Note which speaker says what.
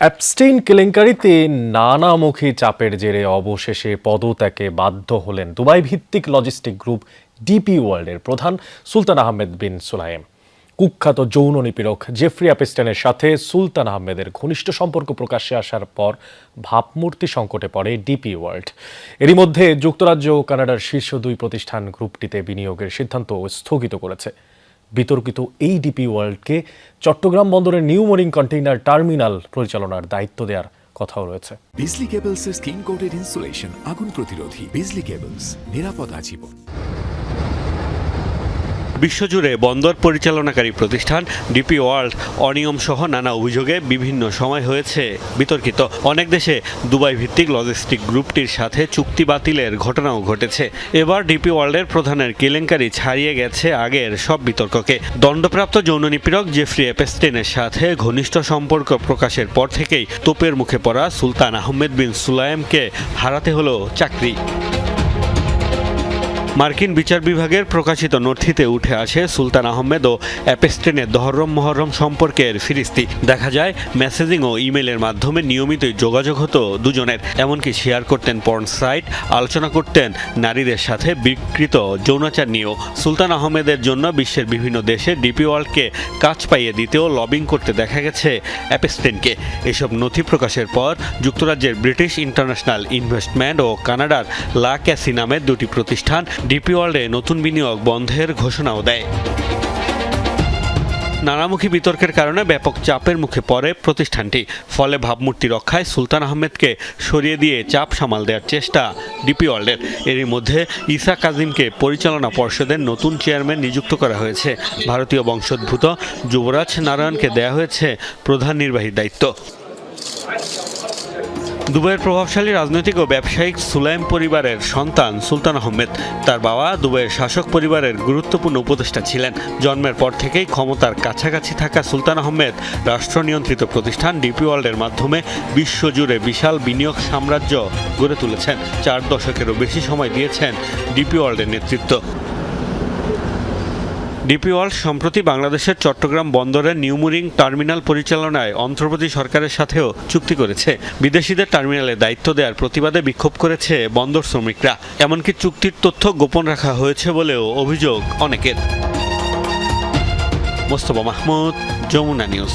Speaker 1: Epstein কেলেঙ্কারিতে নানামুখী চাপের জেরে অবশেষে পদত্যাগে বাধ্য হলেন দুবাই ভিত্তিক লজিস্টিক গ্রুপ ডিপি ওয়ার্ল্ডের প্রধান সুলতান আহমেদ বিন সুলাইম। কুখ্যাত যৌন নিপীড়ক জেফরি অ্যাপস্টেনের সাথে সুলতান আহমেদের ঘনিষ্ঠ সম্পর্ক প্রকাশ্যে আসার পর ভাবমূর্তি সংকটে পড়ে ডিপি ওয়ার্ল্ড এরই মধ্যে যুক্তরাজ্য ও কানাডার শীর্ষ দুই প্রতিষ্ঠান গ্রুপটিতে বিনিয়োগের সিদ্ধান্ত স্থগিত করেছে। বিতর্কিত এই ডিপি ওয়ার্ল্ডকে চট্টগ্রাম বন্দরের নিউ মরিং কন্টেইনার টার্মিনাল পরিচালনার দায়িত্ব দেওয়ার কথাও রয়েছে।
Speaker 2: Bijli cables skin coated insulation আগুন প্রতিরোধী। বিজলি কেবলস নিরাপদ আজীবন।
Speaker 3: বিশ্বজুড়ে বন্দর পরিচালনাকারী প্রতিষ্ঠান, ডিপি ওয়ার্ল্ড অনিয়ম সহ নানা অভিযোগে বিভিন্ন সময় হয়েছে বিতর্কিত। অনেক দেশে দুবাই ভিত্তিক লজিস্টিক গ্রুপটির সাথে চুক্তি বাতিলের ঘটনাও ঘটেছে। এবার ডিপি ওয়ার্ল্ডের প্রধানের কেলেঙ্কারি ছাড়িয়ে গেছে আগের সব বিতর্ককে। দণ্ডপ্রাপ্ত যৌন নিপীড়ক জেফরি এপেস্টেনের সাথে ঘনিষ্ঠ সম্পর্ক প্রকাশের পর থেকেই তোপের মুখে পড়া সুলতান আহমেদ বিন সুলাইমকে হারাতে হলো চাকরি। মার্কিন বিচার বিভাগের প্রকাশিত নথিতে উঠে আসে সুলতান আহমেদ ও অ্যাপেস্টেনের দহরম মহরম সম্পর্কের ফিরিস্তি। দেখা যায়, মেসেজিং ও ইমেলের মাধ্যমে নিয়মিতই যোগাযোগ হতো দুজনের, এমনকি শেয়ার করতেন পর্ন সাইট, আলোচনা করতেন নারীদের সাথে বিকৃত যৌনাচার নিয়েও। সুলতান আহমেদের জন্য বিশ্বের বিভিন্ন দেশে ডিপি ওয়ার্ল্ডকে কাজ পাইয়ে দিতেও লবিং করতে দেখা গেছে অ্যাপেস্টেনকে। এসব নথি প্রকাশের পর যুক্তরাজ্যের ব্রিটিশ ইন্টারন্যাশনাল ইনভেস্টমেন্ট ও কানাডার লা ক্যাসি নামের দুটি প্রতিষ্ঠান ডিপি ওয়ার্ল্ডে নতুন বিনিয়োগ বন্ধের ঘোষণাও দেয়। নানামুখী বিতর্কের কারণে ব্যাপক চাপের মুখে পড়ে প্রতিষ্ঠানটি। ফলে ভাবমূর্তি রক্ষায় সুলতান আহমেদকে সরিয়ে দিয়ে চাপ সামাল দেওয়ার চেষ্টা ডিপি ওয়ার্ল্ডের। এরই মধ্যে ইসা কাজিমকে পরিচালনা পর্ষদের নতুন চেয়ারম্যান নিযুক্ত করা হয়েছে। ভারতীয় বংশোদ্ভূত যুবরাজ নারায়ণকে দেয়া হয়েছে প্রধান নির্বাহী দায়িত্ব। দুবাইয়ের প্রভাবশালী রাজনৈতিক ও ব্যবসায়িক সুলাইম পরিবারের সন্তান সুলতান আহমেদ। তার বাবা দুবাইয়ের শাসক পরিবারের গুরুত্বপূর্ণ উপদেষ্টা ছিলেন। জন্মের পর থেকেই ক্ষমতার কাছাকাছি থাকা সুলতান আহমেদ রাষ্ট্র নিয়ন্ত্রিত প্রতিষ্ঠান ডিপি ওয়ার্ল্ডের মাধ্যমে বিশ্বজুড়ে বিশাল বিনিয়োগ সাম্রাজ্য গড়ে তুলেছেন। চার দশকেরও বেশি সময় দিয়েছেন ডিপি ওয়ার্ল্ডের নেতৃত্ব। ডিপি ওয়ার্ল্ড সম্প্রতি বাংলাদেশের চট্টগ্রাম বন্দরের নিউমুরিং টার্মিনাল পরিচালনায় অন্ধ্রপ্রদেশ সরকারের সাথেও চুক্তি করেছে। বিদেশিদের টার্মিনালে দায়িত্ব দেওয়ার প্রতিবাদে বিক্ষোভ করেছে বন্দর শ্রমিকরা। এমনকি চুক্তির তথ্য গোপন রাখা হয়েছে বলেও অভিযোগ অনেকের। মোস্তফা মাহমুদ, যমুনা নিউজ।